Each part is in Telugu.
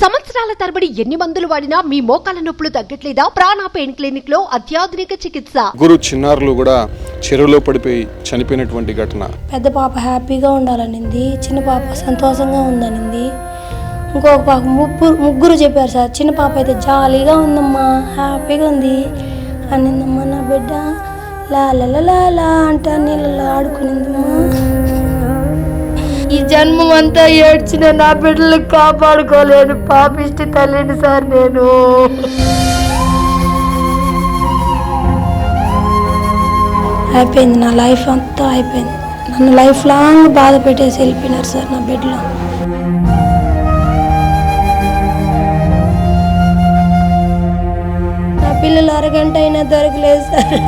సంవత్సరాల తరబడి ఎన్ని మందులు వాడినా మీ మోకాల నొప్పులు తగ్గట్లేదా? ప్రాణ పెయిన్ క్లినిక్లో అత్యాధునిక చికిత్స. ముగ్గురు చిన్నారులు కూడా చెరువులో పడిపోయి చనిపోయినటువంటి ఘటన. పెద్ద పాప హ్యాపీగా ఉండాలనింది చిన్న పాప సంతోషంగా ఉందనింది. ఇంకొక పాప ముగ్గురు ముగ్గురు చెప్పారు సార్ చిన్న పాప అయితే జాలీగా ఉందమ్మా హ్యాపీగా ఉంది. అనిందమ్మా నా బిడ్డ లా లా లా లా లా అంట నీళ్ళలో ఆడుకునిందమ్మా. ఈ జన్మం అంతా ఏడ్చిన నా బిడ్డలు కాపాడుకోలేను పాపిష్టి తల్లిని సార్ నేను. అయిపోయింది నా లైఫ్ అంతా అయిపోయింది. నన్ను లైఫ్ లాంగ్ బాధ పెట్టేసి వెళ్ళిపోయినారు సార్ నా బిడ్డలో. నా పిల్లలు అరగంట అయినా దొరకలేదు సార్.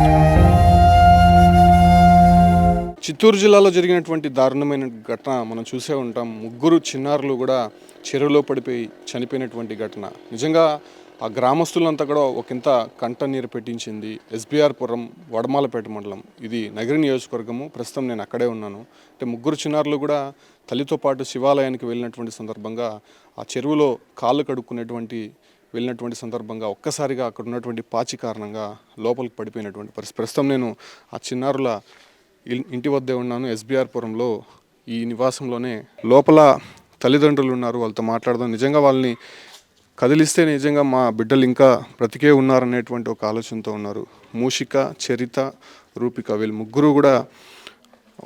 చిత్తూరు జిల్లాలో జరిగినటువంటి దారుణమైన ఘటన మనం చూసే ఉంటాం. ముగ్గురు చిన్నారులు కూడా చెరువులో పడిపోయి చనిపోయినటువంటి ఘటన. నిజంగా ఆ గ్రామస్తులంతా కూడా ఒకంత కంట నీరు పెట్టించింది. ఎస్బీఆర్ పురం వడమాలపేట మండలం. ఇది నగరి నియోజకవర్గము. ప్రస్తుతం నేను అక్కడే ఉన్నాను. అంటే ముగ్గురు చిన్నారులు కూడా తల్లితో పాటు శివాలయానికి వెళ్ళినటువంటి సందర్భంగా ఆ చెరువులో కాళ్ళు కడుక్కునేటువంటి వెళ్ళినటువంటి సందర్భంగా ఒక్కసారిగా అక్కడ ఉన్నటువంటి పాచి కారణంగా లోపలికి పడిపోయినటువంటి పరిస్థితి. ప్రస్తుతం నేను ఆ చిన్నారుల ఇంటి వద్దే ఉన్నాను ఎస్బీఆర్ పురంలో ఈ నివాసంలోనే. లోపల తల్లిదండ్రులు ఉన్నారు వాళ్ళతో మాట్లాడదాం. నిజంగా వాళ్ళని కదిలిస్తే నిజంగా మా బిడ్డలు ఇంకా బ్రతికే ఉన్నారనేటువంటి ఒక ఆలోచనతో ఉన్నారు. మూషిక చరిత రూపిక వీళ్ళు ముగ్గురు కూడా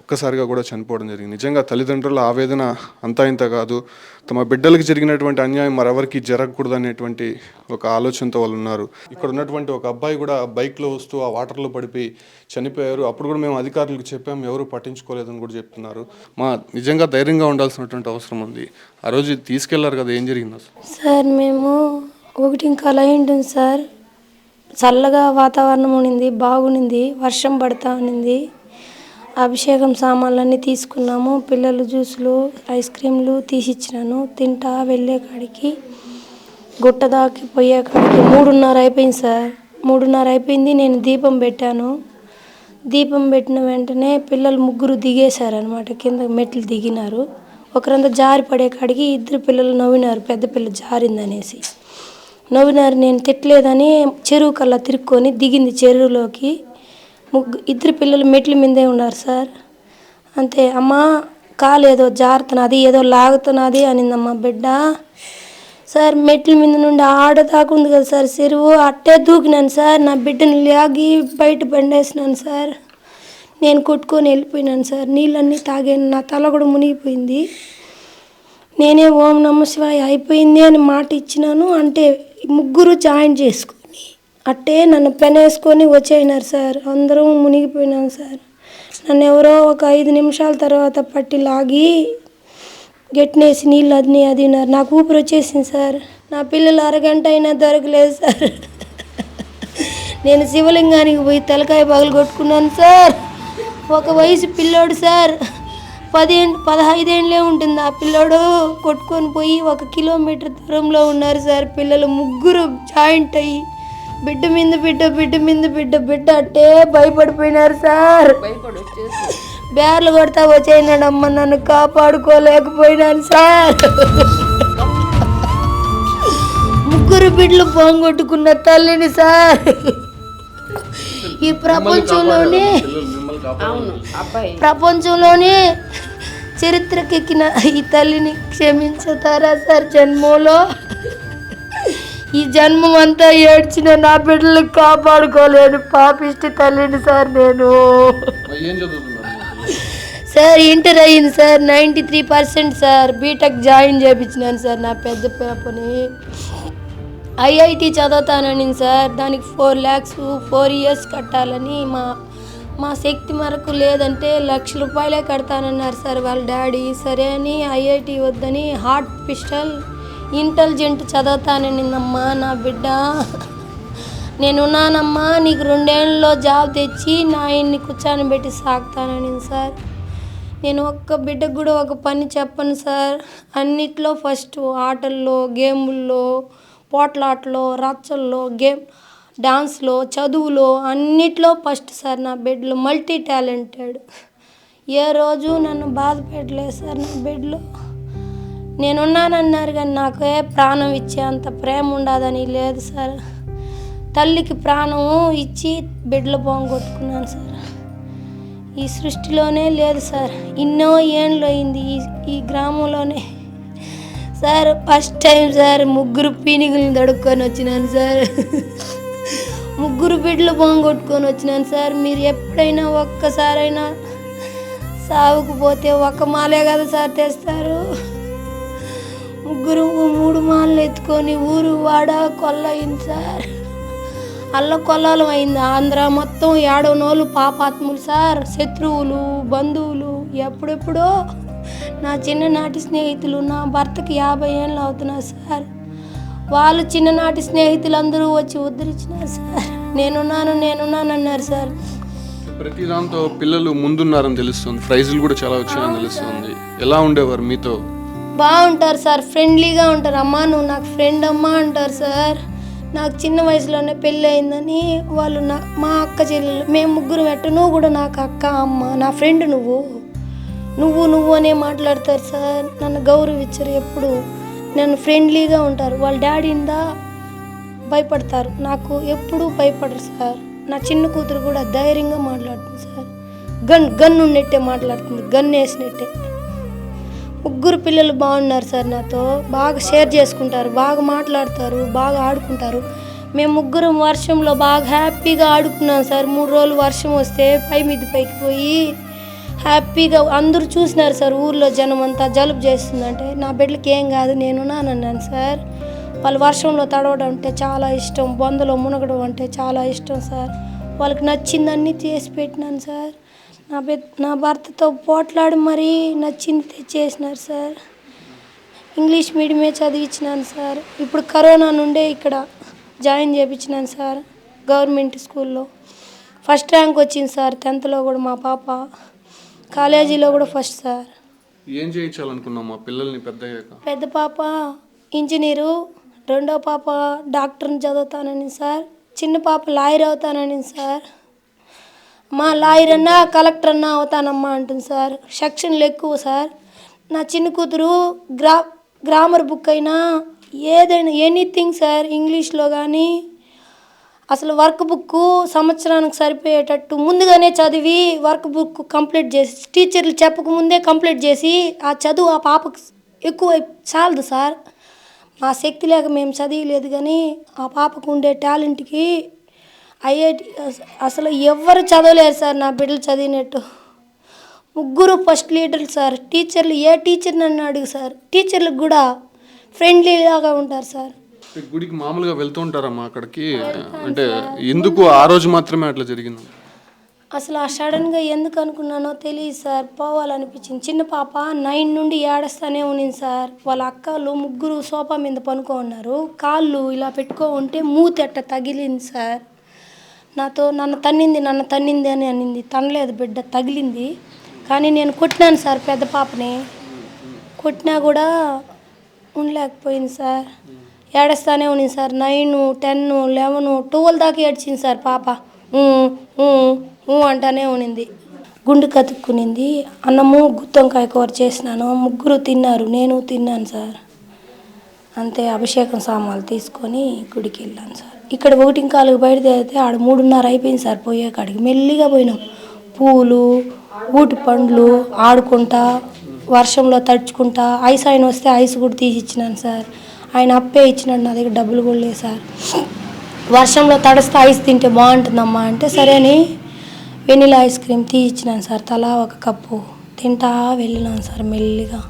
ఒక్కసారిగా కూడా చనిపోవడం జరిగింది. నిజంగా తల్లిదండ్రుల ఆవేదన అంతా ఇంత కాదు. తమ బిడ్డలకు జరిగినటువంటి అన్యాయం మరెవరికి జరగకూడదు అనేటువంటి ఒక ఆలోచనతో వాళ్ళు ఉన్నారు. ఇక్కడ ఉన్నటువంటి ఒక అబ్బాయి కూడా బైక్లో వస్తూ ఆ వాటర్లో పడిపోయి చనిపోయారు. అప్పుడు కూడా మేము అధికారులకు చెప్పాం ఎవరు పట్టించుకోలేదని కూడా చెప్తున్నారు. మా నిజంగా ధైర్యంగా ఉండాల్సినటువంటి అవసరం ఉంది. ఆ రోజు తీసుకెళ్ళారు కదా ఏం జరిగింది? సార్ మేము ఒకటి ఇంకా అలా ఉంటుంది సార్. చల్లగా వాతావరణం ఉండింది బాగుండింది వర్షం పడతా ఉన్నింది అభిషేకం సామాన్లన్నీ తీసుకున్నాము. పిల్లలు జ్యూసులు ఐస్ క్రీమ్లు తీసిచ్చినాను. తింటా వెళ్ళే కాడికి గుట్ట దాకి పోయే కాడికి మూడున్నర అయిపోయింది సార్. మూడున్నర అయిపోయింది నేను దీపం పెట్టాను. దీపం పెట్టిన వెంటనే పిల్లలు ముగ్గురు దిగేశారనమాట కింద మెట్లు దిగినారు. ఒకరంతా జారి పడే కాడికి ఇద్దరు పిల్లలు నవ్వినారు. పెద్ద పిల్ల జారిందనేసి. నవ్వినారు నేను తిట్టలేదని చెరువు కల్లా తిరుక్కొని దిగింది చెరువులోకి. ముగ్గు ఇద్దరు పిల్లలు మెట్ల మీదే ఉన్నారు సార్. అంతే అమ్మ కాలు ఏదో జారుతున్నది ఏదో లాగుతున్నది అనిందమ్మ బిడ్డ. సార్ మెట్ల మీద నుండి ఆడ దాకా ఉంది కదా సార్ చెరువు. అట్టే దూకినాను సార్ నా బిడ్డని లాగి బయట పండేసినాను సార్. నేను కొట్టుకొని వెళ్ళిపోయినాను సార్ నీళ్ళన్నీ తాగాను నా తల కూడా మునిగిపోయింది. నేనే ఓం నమ శివాయ అయిపోయింది అని మాట ఇచ్చినాను అంటే ముగ్గురు జాయిన్ చేసుకో అట్టే నన్ను పెనేసుకొని వచ్చేసినారు సార్. అందరం మునిగిపోయినాం సార్. నన్ను ఎవరో ఒక ఐదు నిమిషాల తర్వాత పట్టి లాగి గట్టినేసి నీళ్ళు అదిని అదినారు నాకు ఊపిరి వచ్చేసింది సార్. నా పిల్లలు అరగంట అయినా దొరకలేదు సార్. నేను శివలింగానికి పోయి తలకాయ పగలు కొట్టుకున్నాను సార్. ఒక వయసు పిల్లోడు సార్. పదిహేను పదహైదేళ్ళే ఉంటుంది. ఆ పిల్లోడు కొట్టుకొని పోయి ఒక కిలోమీటర్ దూరంలో ఉన్నారు సార్. పిల్లలు ముగ్గురు జాయింట్ అయ్యి బిడ్డ మీద బిడ్డ బిడ్డ మీద బిడ్డ బిడ్డ అట్టే భయపడిపోయినారు సార్. బేర్లు కొడతా వచ్చేయినాడమ్మ నన్ను కాపాడుకోలేకపోయినాను సార్. ముగ్గురు బిడ్డలు పోంగొట్టుకున్న తల్లిని సార్. ఈ ప్రపంచంలోనే ప్రపంచంలోనే చరిత్రకెక్కిన ఈ తల్లిని క్షమించుతారా సార్ జన్మలో? ఈ జన్మం అంతా ఏడ్చిన నా బిడ్డలు కాపాడుకోలేను పాపిష్టి తల్లిని సార్ నేను. సార్ ఇంటర్ అయ్యింది sir ninety three percent sir. BTech join చేయించినాను sir నా పెద్ద పాపని. ఐఐటి చదువుతానని సార్ దానికి ఫోర్ ల్యాక్స్ ఫోర్ ఇయర్స్ కట్టాలని మా మా శక్తి మరకు లేదంటే లక్ష రూపాయలే కడతానన్నారు సార్ వాళ్ళ డాడీ. సరే అని ఐఐటి వద్దని హార్ట్ పిస్టల్ ఇంటెలిజెంట్ చదువుతాననిందమ్మా నా బిడ్డ. నేనున్నానమ్మా నీకు రెండేళ్ళలో జాబ్ తెచ్చి నా ఆయన్ని కూర్చొని పెట్టి సాగుతానని సార్. నేను ఒక్క బిడ్డకు కూడా ఒక పని చెప్పను సార్. అన్నిట్లో ఫస్ట్ ఆటల్లో గేముల్లో పోట్లాటలో రచ్చల్లో గేమ్ డాన్స్లో చదువులో అన్నిట్లో ఫస్ట్ సార్ నా బిడ్డలు మల్టీ టాలెంటెడ్ ఏ రోజు నన్ను బాధ పెట్టలేదు సార్ నా బిడ్డలు. నేనున్నానన్నారు కానీ నాకు ఏ ప్రాణం ఇచ్చే అంత ప్రేమ ఉండదని లేదు సార్. తల్లికి ప్రాణం ఇచ్చి బిడ్డలు పోగొట్టుకున్నాను సార్. ఈ సృష్టిలోనే లేదు సార్. ఎన్నో ఏండ్లు అయింది ఈ ఈ గ్రామంలోనే. సార్ ఫస్ట్ టైం సార్ ముగ్గురు పీనిగులను దడుక్కొని వచ్చినాను సార్. ముగ్గురు బిడ్డలు పోగొట్టుకొని వచ్చినాను సార్. మీరు ఎప్పుడైనా ఒక్కసారైనా సాగుకు పోతే ఒక్క మాలే కదా సార్ తెస్తారు. ముగ్గురు మూడు మాలలు ఎత్తుకొని ఊరు వాడ కొల్ల అయింది సార్. అల్ల కొల్లాలం అయింది. ఆంధ్ర మొత్తం ఏడవనోళ్ళు పాపాత్ములు సార్. శత్రువులు బంధువులు ఎప్పుడెప్పుడో నా చిన్ననాటి స్నేహితులు నా భర్తకి యాభై ఏళ్ళు అవుతున్నారు సార్. వాళ్ళు చిన్ననాటి స్నేహితులు అందరూ వచ్చి ఉద్ధరించినారు సార్. నేనున్నాను నేనున్నాను అన్నారు సార్. ప్రతి దాంతో పిల్లలు ముందున్నారని తెలుస్తుంది. ప్రైజులు కూడా చాలా వచ్చాయని తెలుస్తుంది. ఎలా ఉండేవారు మీతో? బాగుంటారు సార్ ఫ్రెండ్లీగా ఉంటారు. అమ్మా నువ్వు నాకు ఫ్రెండ్ అమ్మా అంటారు సార్. నాకు చిన్న వయసులోనే పెళ్ళి అయిందని వాళ్ళు నా మా అక్క చెల్లెలు మేము ముగ్గురు పెట్ట నువ్వు కూడా నాకు అక్క అమ్మ నా ఫ్రెండ్ నువ్వు. నువ్వు నువ్వు అనే మాట్లాడతారు సార్. నన్ను గౌరవించరు ఎప్పుడు. నన్ను ఫ్రెండ్లీగా ఉంటారు. వాళ్ళ డాడీందా భయపడతారు. నాకు ఎప్పుడూ భయపడరు సార్. నా చిన్న కూతురు కూడా ధైర్యంగా మాట్లాడుతుంది సార్. గన్ గన్ ఉన్నట్టే మాట్లాడుతుంది. గన్ వేసినట్టే. ముగ్గురు పిల్లలు బాగున్నారు సార్ నాతో. బాగా షేర్ చేసుకుంటారు బాగా మాట్లాడతారు బాగా ఆడుకుంటారు. మేము ముగ్గురం వర్షంలో బాగా హ్యాపీగా ఆడుకున్నాం సార్. మూడు రోజులు వర్షం వస్తే పై మీద పైకి పోయి హ్యాపీగా అందరూ చూసినారు సార్ ఊర్లో జనం అంతా జలుబు చేస్తుందంటే. నా బిడ్డలకి ఏం కాదు నేనున్నానన్నాను సార్. వాళ్ళు వర్షంలో తడవడం అంటే చాలా ఇష్టం బొందలో మునగడం అంటే చాలా ఇష్టం సార్. వాళ్ళకి నచ్చిందన్నీ చేసి పెట్టినాను సార్. నా పెద్ద నా భర్తతో పోట్లాడి మరీ నచ్చింది తెచ్చేసినారు సార్. ఇంగ్లీష్ మీడియమే చదివించినాను సార్. ఇప్పుడు కరోనా నుండే ఇక్కడ జాయిన్ చేయించినాను సార్ గవర్నమెంట్ స్కూల్లో. ఫస్ట్ ర్యాంక్ వచ్చింది సార్ టెన్త్లో కూడా మా పాప. కాలేజీలో కూడా ఫస్ట్ సార్. ఏం చేయించాలనుకున్నాం మా పిల్లల్ని పెద్ద పెద్ద పాప ఇంజనీరు రెండో పాప డాక్టర్ని చదువుతానని సార్ చిన్న పాప లాయర్ అవుతానని సార్. మా లాయర్ అన్నా కలెక్టర్ అన్నా అవుతానమ్మా అంటుంది సార్. సెక్షన్లు ఎక్కువ సార్. నా చిన్న కూతురు గ్రా గ్రామర్ బుక్ అయినా ఏదైనా ఎనీథింగ్ సార్ ఇంగ్లీష్లో కానీ అసలు వర్క్ బుక్ సంవత్సరానికి సరిపోయేటట్టు ముందుగానే చదివి వర్క్ బుక్ కంప్లీట్ చేసి టీచర్లు చెప్పక ముందే కంప్లీట్ చేసి ఆ చదువు ఆ పాపకు ఎక్కువ చాలదు సార్. మా శక్తి లేక మేము చదివలేదు కానీ ఆ పాపకు ఉండే టాలెంట్కి ఐఐటి అసలు ఎవ్వరు చదవలేరు సార్ నా బిడ్డలు చదివినట్టు. ముగ్గురు ఫస్ట్ లీడర్లు సార్. టీచర్లు ఏ టీచర్ నన్ను అడుగు సార్? టీచర్లకు కూడా ఫ్రెండ్లీలాగా ఉంటారు సార్. గుడికి మామూలుగా వెళ్తూ ఉంటారమ్మా అక్కడికి? అంటే ఎందుకు ఆ రోజు మాత్రమే అట్లా జరిగింది? అసలు ఆ సడన్గా ఎందుకు అనుకున్నానో తెలియదు సార్. పోవాలనిపించింది. చిన్న పాప నైన్ నుండి ఏడస్తానే ఉన్నింది సార్. వాళ్ళ అక్కలు ముగ్గురు సోఫా మీద పనుకో ఉన్నారు కాళ్ళు ఇలా పెట్టుకో ఉంటే మూతెట్ట తగిలింది సార్. నాతో నన్ను తన్నింది నన్ను తన్నింది అని అనింది. తనలేదు బిడ్డ తగిలింది. కానీ నేను కొట్టినాను సార్ పెద్ద పాపని. కొట్టినా కూడా ఉండలేకపోయింది సార్. ఏడస్తానే ఉన్నింది sir. Nine ten eleven twelve దాకా ఏడ్చింది సార్ పాప. ఊ, అంటానే ఉన్నింది గుండు కతుక్కునింది. అన్నము గుత్తంకాయ కూర చేసినాను. ముగ్గురు తిన్నారు. నేను తిన్నాను సార్. అంతే అభిషేకం సామాన్లు తీసుకొని గుడికి వెళ్ళాను సార్. ఇక్కడ ఒకటి కాలుగు బయటదేరితే ఆడ మూడున్నర అయిపోయింది సార్ పోయే కాడికి మెల్లిగా పోయినాం. పూలు ఊటి పండ్లు ఆడుకుంటా వర్షంలో తడుచుకుంటా ఐస్ ఆయన వస్తే ఐస్ కూడా తీసి ఇచ్చినాను సార్. ఆయన అప్పే ఇచ్చినాడు నా దగ్గర డబ్బులు కూడా లేదు సార్. వర్షంలో తడిస్తే ఐస్ తింటే బాగుంటుందమ్మా అంటే సరే అని వెనిలా ఐస్ క్రీమ్ తీసి ఇచ్చినాను సార్ తలా ఒక కప్పు తింటా వెళ్ళినాను సార్ మెల్లిగా.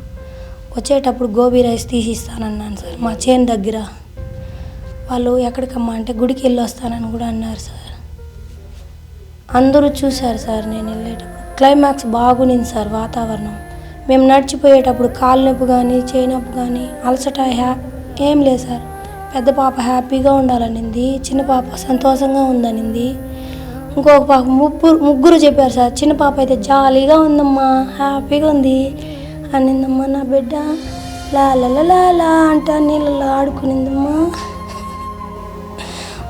వచ్చేటప్పుడు గోబీ రైస్ తీసి ఇస్తానన్నాను సార్ మా చేను దగ్గర. వాళ్ళు ఎక్కడికమ్మా అంటే గుడికి వెళ్ళి వస్తానని కూడా అన్నారు సార్. అందరూ చూశారు సార్ నేను వెళ్ళేటప్పుడు. క్లైమాక్స్ బాగునింది సార్ వాతావరణం. మేము నడిచిపోయేటప్పుడు కాలు నొప్పి కానీ చేయి నొప్పి కానీ అలసట హ్యా ఏం లేదు సార్. పెద్ద పాప హ్యాపీగా ఉండాలనింది చిన్న పాప సంతోషంగా ఉందనింది. ఇంకొక పాప ముగ్గురు ముగ్గురు చెప్పారు సార్ చిన్న పాప అయితే జాలీగా ఉందమ్మా హ్యాపీగా ఉంది అనిందమ్మా నా బిడ్డ. లా లా లా లా లా అంటా నీళ్ళలో ఆడుకునిందమ్మా.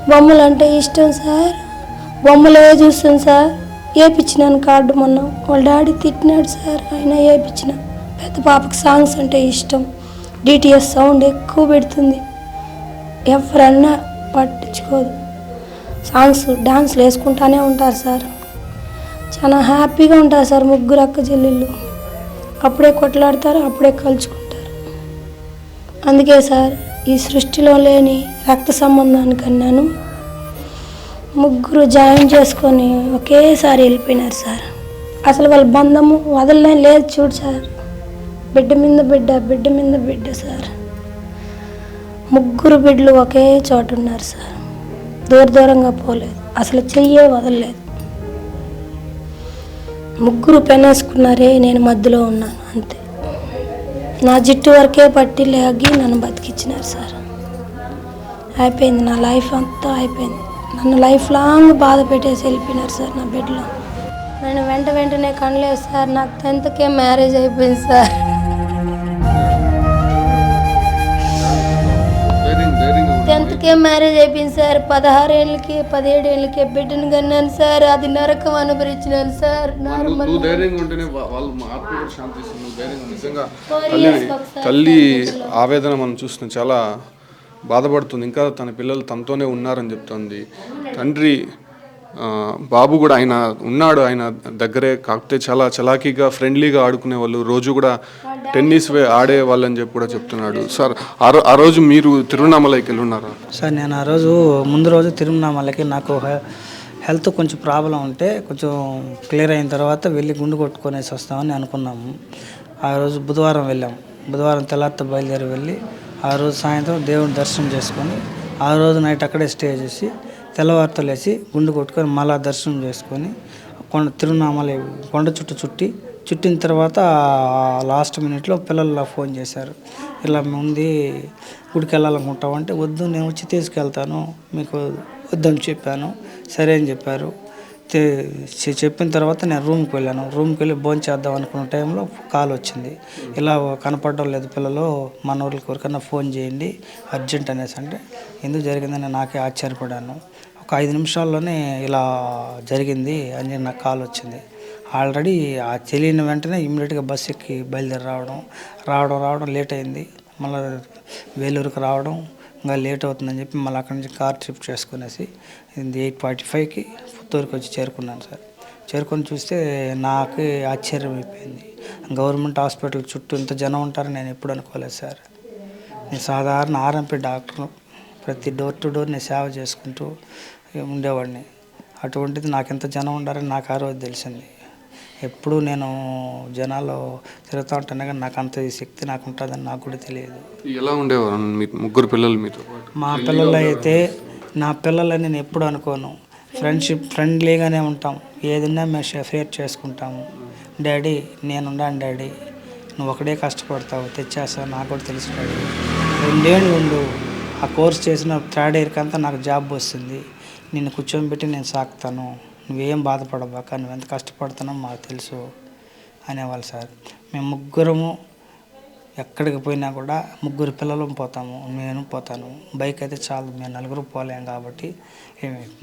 బొమ్మలు అంటే ఇష్టం సార్. బొమ్మలే చూస్తాను సార్? వేయించినాను కార్డు మొన్న. వాళ్ళ డాడీ తిట్టినాడు సార్. అయినా వేపించిన పెద్ద పాపకి సాంగ్స్ అంటే ఇష్టం. డిటిఎస్ సౌండ్ ఎక్కువ పెడుతుంది. ఎవరన్నా పట్టించుకోదు. సాంగ్స్ డాన్స్లు వేసుకుంటానే ఉంటారు సార్. చాలా హ్యాపీగా ఉంటారు సార్ ముగ్గురు అక్క చెల్లెళ్ళు. అప్పుడే కొట్లాడతారు అప్పుడే కలుచుకుంటారు. అందుకే సార్ ఈ సృష్టిలో లేని రక్త సంబంధానికన్నాను ముగ్గురు జాయిన్ చేసుకొని ఒకేసారి వెళ్ళిపోయినారు సార్. అసలు వాళ్ళ బంధము వదలనే లేదు చూడు సార్. బిడ్డ మీద బిడ్డ బిడ్డ మీద బిడ్డ సార్. ముగ్గురు బిడ్డలు ఒకే చోట ఉన్నారు సార్. దూర దూరంగా పోలేదు. అసలు చెయ్యే వదలలేదు. ముగ్గురు పెనేసుకున్నారే నేను మధ్యలో ఉన్నాను అంతే. నా జిట్టు వరకే పట్టి లేగి నన్ను బతికిచ్చినారు సార్. అయిపోయింది నా లైఫ్ అంతా అయిపోయింది. నన్ను లైఫ్ లాంగ్ బాధ పెట్టేసి వెళ్ళిపోయినారు సార్ నా బిడ్డలో నేను వెంట వెంటనే కనలేదు సార్. నాకు టెన్త్కే మ్యారేజ్ అయిపోయింది సార్. టెన్త్కే మ్యారేజ్ అయిపోయింది సార్. పదహారు ఏళ్ళకి పదిహేడు ఏళ్ళకి బిడ్డను కన్నాను సార్. అది నరకం అనుభరించినాను సార్. నువ్వు ధైర్యంగా ఉంటేనే వాళ్ళు ఆత్మ ధైర్యంగా నిజంగా తల్లి తల్లి ఆవేదన మనం చూస్తున్నాం. చాలా బాధపడుతుంది. ఇంకా తన పిల్లలు తనతోనే ఉన్నారని చెప్తుంది. తండ్రి బాబు కూడా ఆయన ఉన్నాడు ఆయన దగ్గరే కాకపోతే చాలా చలాకీగా ఫ్రెండ్లీగా ఆడుకునే వాళ్ళు. రోజు కూడా టెన్నిస్ వే ఆడే వాళ్ళని చెప్పి కూడా చెప్తున్నాడు. సార్ ఆ ఆ రోజు మీరు తిరువண்ணామలైకి వెళ్ళి ఉన్నారా సార్ నేను ఆ రోజు ముందు రోజు తిరుమలకి నాకు హెల్త్ కొంచెం ప్రాబ్లం ఉంటే కొంచెం క్లియర్ అయిన తర్వాత వెళ్ళి గుండు కొట్టుకునేసి వస్తామని అనుకున్నాము. ఆ రోజు బుధవారం వెళ్ళాం. బుధవారం తెల్లారితో బయలుదేరి వెళ్ళి ఆ రోజు సాయంత్రం దేవుని దర్శనం చేసుకొని ఆ రోజు నైట్ అక్కడే స్టే చేసి తెల్లవారితో లేచి గుండు కొట్టుకొని మళ్ళా దర్శనం చేసుకొని కొండ తిరునామలై కొండ చుట్టూ చుట్టి చుట్టిన తర్వాత లాస్ట్ మినిట్లో పిల్లలు ఫోన్ చేశారు. ఇలా ఉంది గుడికి వెళ్ళాలనుకుంటాం అంటే వద్దు నేను వచ్చి తీసుకెళ్తాను మీకు వద్దని చెప్పాను సరే అని చెప్పారు. చెప్పిన తర్వాత నేను రూమ్కి వెళ్ళాను. రూమ్కి వెళ్ళి భోజనం చేద్దాం అనుకున్న టైంలో కాల్ వచ్చింది. ఇలా కనపడడం లేదు పిల్లలు మన ఊరికి ఎవరికైనా ఫోన్ చేయండి అర్జెంట్ అనేసి అంటే ఎందుకు జరిగిందని నాకే ఆశ్చర్యపడాను ఒక ఐదు నిమిషాల్లోనే ఇలా జరిగింది అని నాకు కాల్ వచ్చింది. ఆల్రెడీ ఆ తెలియని వెంటనే ఇమ్మీడియట్గా బస్ ఎక్కి బయలుదేరి రావడం రావడం రావడం లేట్ అయింది. మళ్ళీ వేలూరుకి రావడం ఇంకా లేట్ అవుతుందని చెప్పి మళ్ళీ అక్కడి నుంచి కార్ ట్రిప్ చేసుకునేసి ఇది ఎయిట్ ఫార్టీ ఫైవ్కి పుత్తూరుకి వచ్చి చేరుకున్నాను సార్. చేరుకొని చూస్తే నాకు ఆశ్చర్యం అయిపోయింది. గవర్నమెంట్ హాస్పిటల్ చుట్టూ ఇంత జనం ఉంటారని నేను ఎప్పుడు అనుకోలేదు సార్. నేను సాధారణ ఆర్ఎంపీ డాక్టర్ ప్రతి డోర్ టు డోర్ నేను సేవ చేసుకుంటూ ఉండేవాడిని. అటువంటిది నాకు ఎంత జనం ఉండారని నాకు ఆ రోజు తెలిసింది. ఎప్పుడు నేను జనాల్లో తిరుగుతూ ఉంటాను కానీ నాకు అంత శక్తి నాకు ఉంటుందని నాకు కూడా తెలియదు. ఎలా ఉండేవారు మీ ముగ్గురు పిల్లలు మీతో మా పిల్లలు అయితే నా పిల్లలని నేను ఎప్పుడు అనుకోను. ఫ్రెండ్షిప్ ఫ్రెండ్లీగానే ఉంటాం. ఏదన్నా మేము షేర్ చేసుకుంటాము. డాడీ నేనున్నాను డాడీ. నువ్వు ఒకడే కష్టపడతావు. తెచ్చేస్తావు. నాకు కూడా తెలుసు డాడీ. రెండేళ్ళు ఉండు. ఆ కోర్స్ చేసిన థర్డ్ ఇయర్కి అంతా నాకు జాబ్ వస్తుంది. నిన్ను కూర్చోబెట్టి నేను సాకుతాను. నువ్వేం బాధపడబాక నువ్వు ఎంత కష్టపడుతున్నావు మాకు తెలుసు అనేవాళ్ళు సార్. మేము ముగ్గురము ఎక్కడికి పోయినా కూడా ముగ్గురు పిల్లలు పోతాము. నేను పోతాను. బైక్ అయితే చాలు. మేము నలుగురు పోలేం కాబట్టి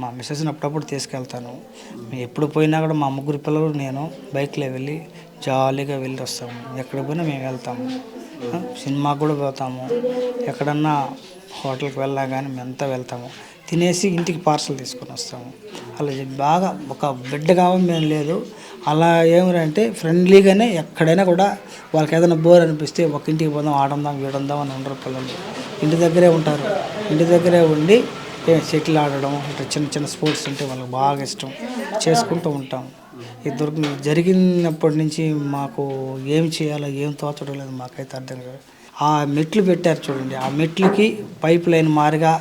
మా మిస్సెస్ని అప్పుడప్పుడు తీసుకెళ్తాను. మేము ఎప్పుడు పోయినా కూడా మా ముగ్గురు పిల్లలు నేను బైక్లో వెళ్ళి జాలీగా వెళ్ళి వస్తాము. ఎక్కడికి పోయినా మేము వెళ్తాము. సినిమాకి కూడా పోతాము. ఎక్కడన్నా హోటల్కి వెళ్ళినా కానీ మేమంతా వెళ్తాము. తినేసి ఇంటికి పార్సల్ తీసుకొని వస్తాము. అలా బాగా ఒక బిడ్డ మేము లేదు. అలా ఏమిరంటే ఫ్రెండ్లీగానే ఎక్కడైనా కూడా వాళ్ళకి ఏదైనా బోర్ అనిపిస్తే ఒక ఇంటికి పోదాం ఆడందాం వీడందాం అని ఉండరు పిల్లలు. ఇంటి దగ్గరే ఉంటారు. ఇంటి దగ్గరే ఉండి షటిల్ ఆడడం ఇట్లా చిన్న చిన్న స్పోర్ట్స్ ఉంటే వాళ్ళకి బాగా ఇష్టం. చేసుకుంటూ ఉంటాం. ఈ దొరికి జరిగినప్పటి నుంచి మాకు ఏం చేయాలో ఏం తోచడం లేదు మాకైతే అర్థం కాదు. ఆ మెట్లు పెట్టారు చూడండి. ఆ మెట్లకి పైప్ లైన్ మారిగా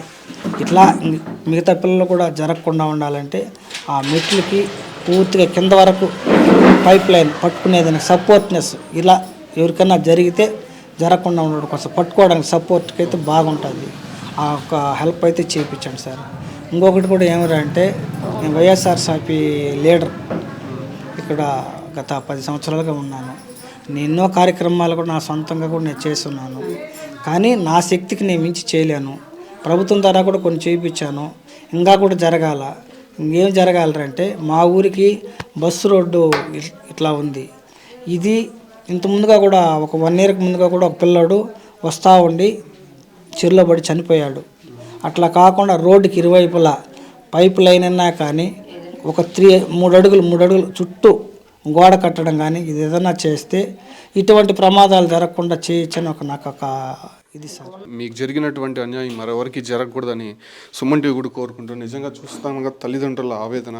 ఇట్లా మిగతా పిల్లలు కూడా జరగకుండా ఉండాలంటే ఆ మెట్లకి పూర్తిగా కింద వరకు పైప్ లైన్ పట్టుకునేదానికి సపోర్ట్నెస్ ఇలా ఎవరికైనా జరిగితే జరగకుండా ఉండడం కోసం పట్టుకోవడానికి సపోర్ట్కి అయితే బాగుంటుంది. ఆ ఒక హెల్ప్ అయితే చేయించండి సార్. ఇంకొకటి కూడా ఏమరా నేను వైఎస్ఆర్సిపి లీడర్ ఇక్కడ గత పది సంవత్సరాలుగా ఉన్నాను. నేను ఎన్నో కార్యక్రమాలు కూడా నా సొంతంగా కూడా నేను చేస్తున్నాను. కానీ నా శక్తికి నేను మించి చేయలేను. ప్రభుత్వం ద్వారా కూడా కొన్ని చేయించాను ఇంకా కూడా జరగాల. ఇంకేం జరగాలంటే మా ఊరికి బస్సు రోడ్డు ఇట్లా ఉంది. ఇది ఇంత ముందుగా కూడా ఒక వన్ ఇయర్కి ముందుగా కూడా ఒక పిల్లాడు వస్తూ ఉండి చెరులో పడి చనిపోయాడు. అట్లా కాకుండా రోడ్డుకి ఇరువైపులా పైప్ లైన్ అన్నా కానీ ఒక త్రీ మూడు అడుగులు మూడు అడుగులు చుట్టూ గోడ కట్టడం కానీ ఇది ఏదైనా చేస్తే ఇటువంటి ప్రమాదాలు జరగకుండా చేయొచ్చని ఒక నాకు ఒక ఇది సార్. మీకు జరిగినటువంటి అన్యాయం మరెవరికి జరగకూడదని సుమన్ టీవీ కూడా కోరుకుంటూ నిజంగా చూస్తానుగా తల్లిదండ్రుల ఆవేదన.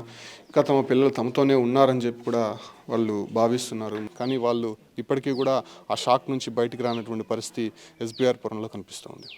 ఇంకా తమ పిల్లలు తమతోనే ఉన్నారని చెప్పి కూడా వాళ్ళు భావిస్తున్నారు. కానీ వాళ్ళు ఇప్పటికీ కూడా ఆ షాక్ నుంచి బయటికి రానటువంటి పరిస్థితి ఎస్బీఆర్ పురంలో కనిపిస్తోంది.